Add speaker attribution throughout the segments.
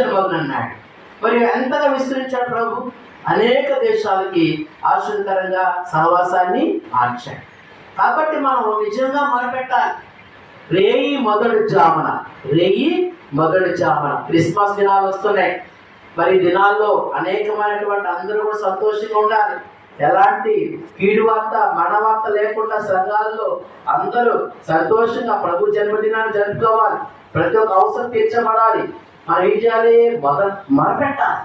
Speaker 1: జన్మగును అన్నాడు మరి ఎంతగా విస్తరించాడు ప్రభు? అనేక దేశాలకి ఆశ్చర్యకరంగా సహవాసాన్ని మార్చాడు. కాబట్టి మనం నిజంగా మొదలుపెట్టాలి రేయి మొదటి జామున రేయి మొదటి జామున. క్రిస్మస్ దినాలు వస్తున్నాయి. మరి దినాల్లో అనేకమైనటువంటి అందరూ కూడా సంతోషంగా ఉండాలి. ఎలాంటి కీడు వార్త మన వార్త లేకుండా సంఘాల్లో అందరూ సంతోషంగా ప్రభు జన్మదినాన్ని జరుపుకోవాలి. ప్రతి ఒక్క అవసరం తీర్చబడాలి. మనం ఏం చేయాలి మొద మొదలుపెట్టాలి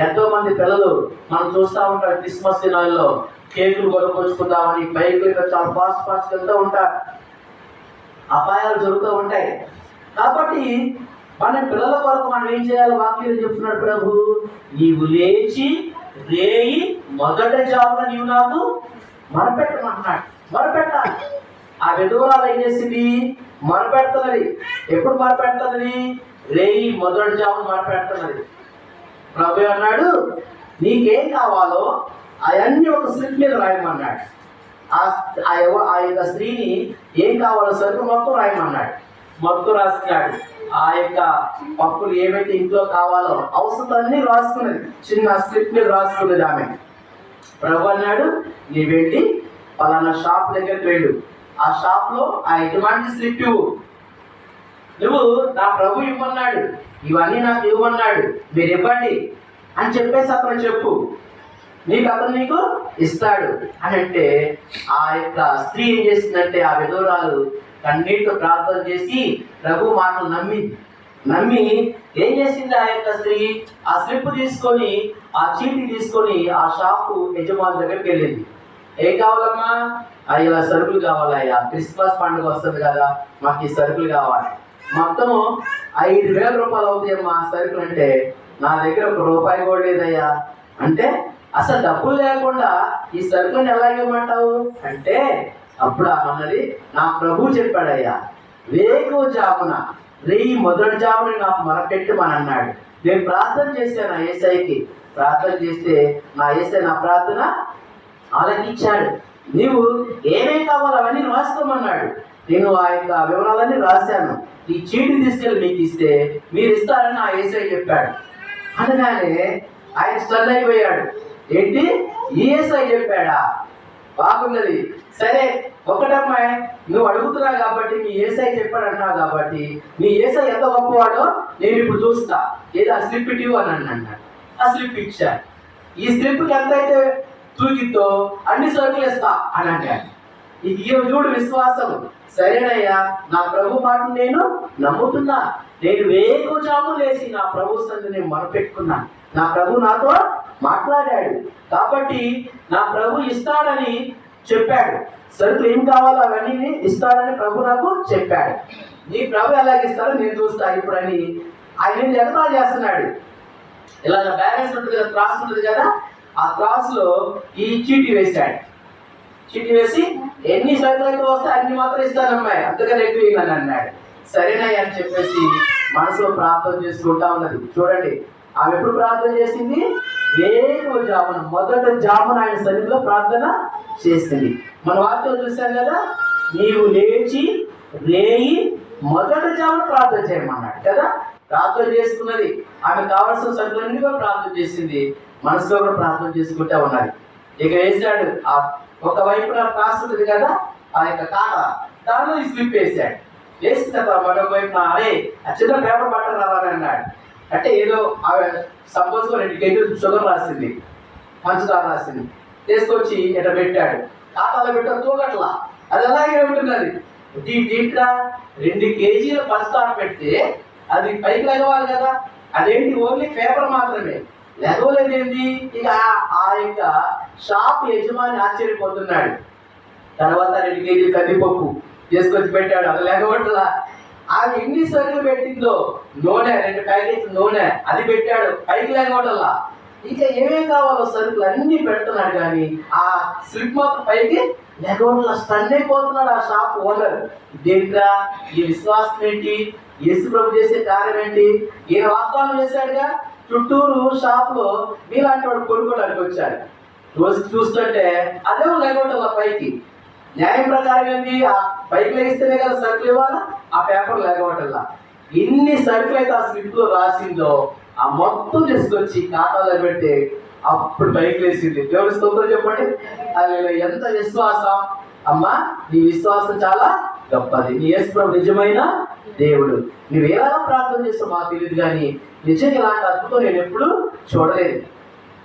Speaker 1: ఎంతో మంది పిల్లలు మనం చూస్తూ ఉంటారు క్రిస్మస్ దినాల్లో కేకులు కొనుక్కొచ్చుకుందామని బైకులు చాలా ఫాస్ట్ ఫాస్ట్ వెళ్తూ ఉంటారు అపాయాలు జరుగుతూ ఉంటాయి. కాబట్టి మన పిల్లల కొరకు మనం ఏం చేయాలి? వాక్యం చెప్తున్నాడు ప్రభు నీవు లేచి రేయి మొదట జాబున నీవు నాకు మరపెట్టమంటున్నాడు. మరపెట్టాలి. ఆ విధవరాలు ఏం చేసింది? మొరపెడుతున్నది ఎప్పుడు మొరపెడుతున్నది రేయి మొదటి జాము మాట్లాడుతున్నది. ప్రభు అన్నాడు నీకేం కావాలో అవన్నీ ఒక స్లిప్ మీద రాయమన్నాడు. ఆ ఆ ఆ యొక్క స్త్రీని ఏం కావాలో సరుకు మొత్తం రాయమన్నాడు. మొత్తం రాసుకున్నాడు. ఆ యొక్క పప్పులు ఏవైతే ఇంట్లో కావాలో అవసరాలన్నీ రాసుకున్నది. చిన్న స్లిప్ మీద రాసుకున్నది ఆమె. ప్రభు అన్నాడు నీ వెళ్ళి పలానా షాప్ దగ్గరికి వెళ్ళు. ఆ షాప్లో ఆ ఎటువంటి స్లిప్ ఇవ్వు. నువ్వు నా ప్రభు ఇవ్వన్నాడు ఇవన్నీ నాకు ఇవ్వమన్నాడు. మీరు ఇవ్వండి. అని చెప్పేసి అతను చెప్పు. నీకు అతను నీకు ఇస్తాడు. అని అంటే ఆ యొక్క స్త్రీ ఏం చేసిందంటే ఆ విధురాలు కన్నీటితో ప్రార్థన చేసి ప్రభు మాటలు నమ్మింది నమ్మి ఏం చేసింది ఆ యొక్క స్త్రీ? ఆ స్లిప్ తీసుకొని ఆ చీటి తీసుకొని ఆ షాపు యజమాని దగ్గరికి వెళ్ళింది. ఏం కావాలమ్మా? ఇలా సరుకులు కావాలయ్యా. క్రిస్మస్ పండుగ వస్తుంది కదా మాకు ఈ సరుకులు కావాలి. మొత్తము ఐదు వేల రూపాయలు అవుతాయమ్మా ఆ సరుకులు అంటే. నా దగ్గర ఒక రూపాయి కూడా లేదయ్యా. అంటే అసలు డబ్బులు లేకుండా ఈ సరుకులను ఎలా ఇవ్వమంటావు? అంటే అప్పుడు అన్నది నా ప్రభు చెప్పాడయ్యా వేకు జామున రేయి మొదటి జామున నాకు మొరపెట్టమని అన్నాడు. నేను ప్రార్థన చేశాను నా ఏసైకి. ప్రార్థన చేస్తే నా ఏసై నా ప్రార్థన ఆలకించాడు. నీవు ఏమేం కావాలో అవన్నీ రాసుకోమన్నాడు. నేను ఆ యొక్క వివరాలన్నీ రాశాను. ఈ చీటి తీసుకెళ్ళి మీకు ఇస్తే మీరు ఇస్తారని ఆ ఏసై చెప్పాడు. అనగానే ఆయన స్టన్ అయిపోయాడు ఏంటి? ఈ ఏసై చెప్పాడా? బాగున్నది. సరే ఒకటమ్మాయి నువ్వు అడుగుతున్నావు కాబట్టి మీ ఏసై చెప్పాడు అంటున్నావు కాబట్టి మీ ఏసై ఎంత గొప్పవాడో నేను ఇప్పుడు చూస్తా. ఏదో ఆ స్లిప్ ఇటీవ్ అని అన్నాడు. ఆ స్లిప్ ఇచ్చాడు. ఈ స్లిప్కి ఎంత అయితే తూగిద్దో అన్ని సరుకులు ఇస్తా అని అంటాడు ఇది చూడు విశ్వాసం. సరేనయ్యా నా ప్రభు మాట నేను నమ్ముతున్నా. నేను వేకుజాము లేచి నా ప్రభు సంది నేను నా ప్రభు నాతో మాట్లాడాడు. కాబట్టి నా ప్రభు ఇస్తాడని చెప్పాడు. సరుకులు ఏం కావాలో అవన్నీ ఇస్తాడని ప్రభు నాకు చెప్పాడు. నీ ప్రభు ఎలాగిస్తాడో నేను చూస్తా ఇప్పుడు అని ఆయన ఎగతాళి చేస్తున్నాడు. ఇలా బ్యాలెన్స్ ఉంటుంది కదా త్రాస్ ఉంటుంది కదా ఆ త్రాస్లో ఈ చీటీ వేశాడు. చీటీ వేసి ఎన్ని సరుకులు వస్తే అన్ని మాత్రం ఇస్తానమ్మాయి అంతగా ఎక్కువ ఇవ్వను అన్నాడు. సరేనయ్య అని చెప్పేసి మనసులో ప్రార్థన చేసుకుంటా ఉన్నది. చూడండి ఆమె ఎప్పుడు ప్రార్థన చేసింది? వేకువ జామున మొదట జామున ఆయన సన్నిధిలో ప్రార్థన చేసింది. మన వార్తలు చూసాం కదా నీవు లేచి రేయి మొదట జామున ప్రార్థన చేయమన్నాడు కదా. ప్రార్థన చేసుకున్నది. ఆమె కావాల్సిన సరుకులన్నీ కూడా ప్రార్థన చేసింది. మనసులో కూడా ప్రార్థన చేసుకుంటా ఉన్నది. ఇక వేశాడు ఆ ఒక వైపున నాకు ఉంటుంది కదా ఆ యొక్క కాట. దానిలో ఈ స్లిప్ వేసాడు. వేసిన తర్వాత మరొక వైపున అరే ఆ చిన్న పేపర్ బట్టలు రావాలని అన్నాడు. అంటే ఏదో ఆమె సపోజ్ రెండు కేజీలు షుగర్ రాసింది. పంచదార రాసింది. తీసుకొచ్చి ఇట పెట్టాడు. ఖాతాలో పెట్టాడు తూగట్లా అది అలాగే ఉంటున్నది దీ దీంట్లో రెండు కేజీల పంచదార పెడితే అది పైకి లెగవాలి కదా. అదేంటి? ఓన్లీ పేపర్ మాత్రమే. లెగవలేదేంటి ఇక ఆ- యొక్క షాప్ యజమాని ఆశ్చర్యపోతున్నాడు. తర్వాత రెండు కేజీలు కందిపప్పు తీసుకొచ్చి పెట్టాడు. అది లెగవట్లా ఆమె ఎన్ని సరుకులు పెట్టిందో? నూనె రెండు ప్యాకెట్లు నూనె. అది పెట్టాడు. పైకి లెగవటల్లా ఇంకా ఏమేం కావాలో సరుకులు అన్ని పెడుతున్నాడు కానీ ఆ స్లిప్ మాత్రం పైకి లెగవట్లా స్టన్ అయిపోతున్నాడు ఆ షాప్ ఓనర్. దేంట్రా ఈ విశ్వాసం ఏంటి? యేసు ప్రభు చేసే కార్యం ఏంటి? ఈయన వాగ్దానం చేశాడుగా? చుట్టూరు షాప్లో మీలాంటి వాడు కొనుక్కోడానికి వచ్చాడు. రోజు చూస్తుంటే అదే లేకుండా పైకి. న్యాయం ప్రకారం ఏంటి ఆ పైకి లేస్తేనే కదా సరుకులు ఇవ్వాలా? ఆ పేపర్ లేకపోవటల్లా ఎన్ని సరుకులు అయితే ఆ స్లిప్లో రాసిందో ఆ మొత్తం తీసుకొచ్చి ఖాతాలో పెడితే అప్పుడు బైక్ వేసింది దేవుడి స్తోత్రం చెప్పండి. అది ఎంత విశ్వాసం. అమ్మా నీ విశ్వాసం చాలా గొప్పది. నీ యేసు నిజమైన దేవుడు. నువ్వు ఎలా ప్రార్థన చేస్తావు మాకు తెలియదు కానీ నిజంగా ఇలాంటి అద్భుతం నేను ఎప్పుడు చూడలేదు.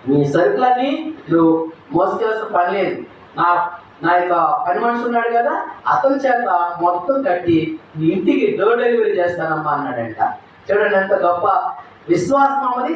Speaker 1: నీ సరుకులన్నీ నువ్వు మోసుకెళ్ళాల్సిన పని లేదు. నా నా యొక్క పని మనిషి ఉన్నాడు కదా అతని చేత మొత్తం కట్టి నీ ఇంటికి డోర్ డెలివరీ చేస్తానమ్మా అన్నాడంట. చూడండి ఎంత గొప్ప విశ్వాసం అన్నది